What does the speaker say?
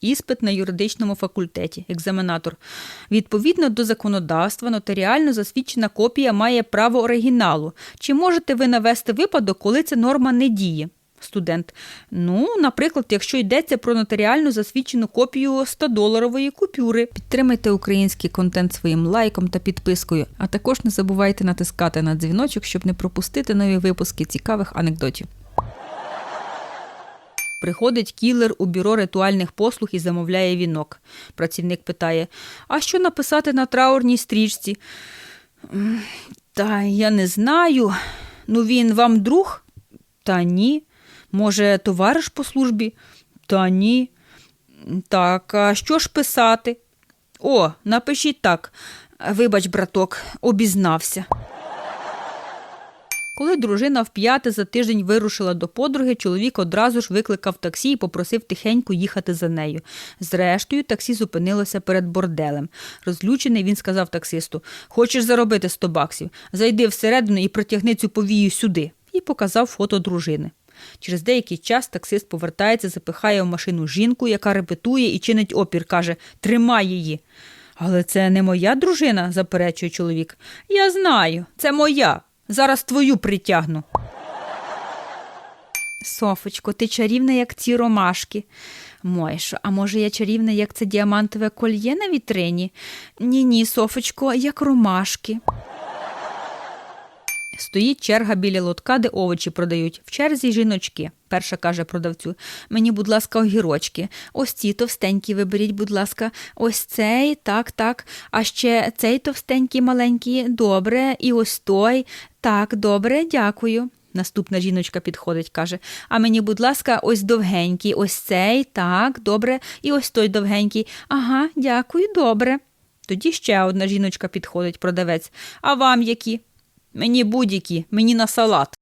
Іспит на юридичному факультеті, екзаменатор. Відповідно до законодавства, нотаріально засвідчена копія має право оригіналу. Чи можете ви навести випадок, коли ця норма не діє? Студент. Ну, наприклад, якщо йдеться про нотаріально засвідчену копію 100-доларової купюри. Підтримайте український контент своїм лайком та підпискою, а також не забувайте натискати на дзвіночок, щоб не пропустити нові випуски цікавих анекдотів. Приходить кілер у бюро ритуальних послуг і замовляє вінок. Працівник питає: А що написати на траурній стрічці? Та я не знаю. Ну він вам друг? Та ні. Може, товариш по службі? Та ні. Так, а що ж писати? О, напишіть так. Вибач, браток, обізнався. Коли дружина вп'яте за тиждень вирушила до подруги, чоловік одразу ж викликав таксі і попросив тихенько їхати за нею. Зрештою, таксі зупинилося перед борделем. Розлючений він сказав таксисту: Хочеш заробити 100 баксів? Зайди всередину і притягни цю повію сюди. І показав фото дружини. Через деякий час таксист повертається, запихає в машину жінку, яка репетує і чинить опір, каже: Тримай її. Але це не моя дружина, заперечує чоловік. Я знаю, це моя. Зараз твою притягну. Софочко, ти чарівна, як ці ромашки. Мойшо, а може я чарівна, як це діамантове кольє на вітрині? Ні, ні, Софочко, як ромашки. Стоїть черга біля лотка, де овочі продають. В черзі жіночки. Перша каже продавцю: Мені, будь ласка, огірочки. Ось ці товстенькі виберіть, будь ласка, ось цей, так, так. А ще цей товстенький маленький, добре, і ось той. Так, добре, дякую. Наступна жіночка підходить, каже: А мені, будь ласка, ось довгенький, ось цей, так, добре, і ось той довгенький. Ага, дякую, добре. Тоді ще одна жіночка підходить, продавець. А вам які? Мені будь-які, мені на салат.